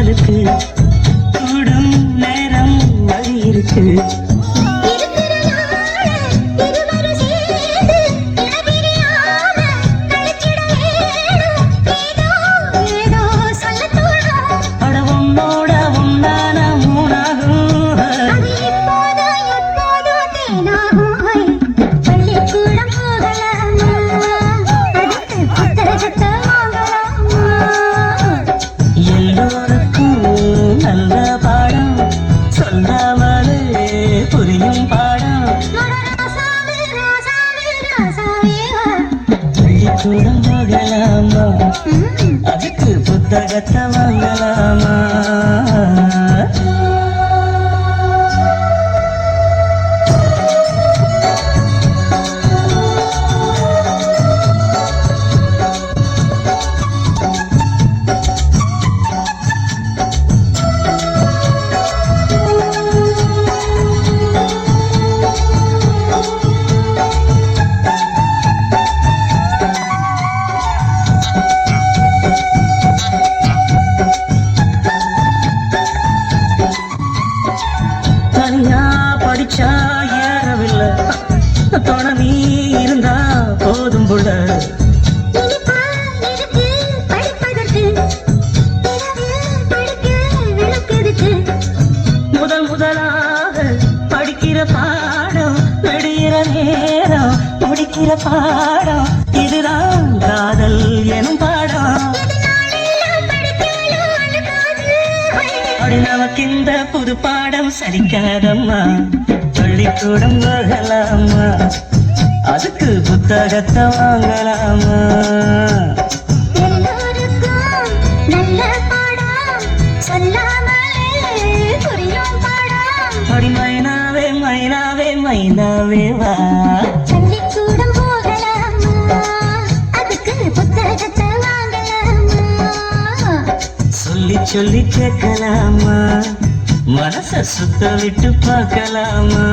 காதலுக்கு கூடும் நேரம் வழி இருக்கு பள்ளிக்கூடம் போகலாமா ம். அதுக்கு புத்தகத்தை வாங்கலாமா படிச்சா ஏறவில்லை துணை நீ இருந்தா போதும் புள்ள முதல் முதலாக படிக்கிற பாடம் வெடிகிற நேரம் முடிக்கிற பாடம். இதுதான் காதல் எனும் பாடம். அப்படி இந்த புது பாடம் சரிக்காதம்மா. பள்ளிக்கூடம் போகலாமா அதுக்கு புத்தகத்தை வாங்கலாமா மைனாவே மைனாவே மைனாவே வா. சொல்லி சொல்லி கேட்கலாமா மனச சுத்த விட்டு பார்க்கலாமா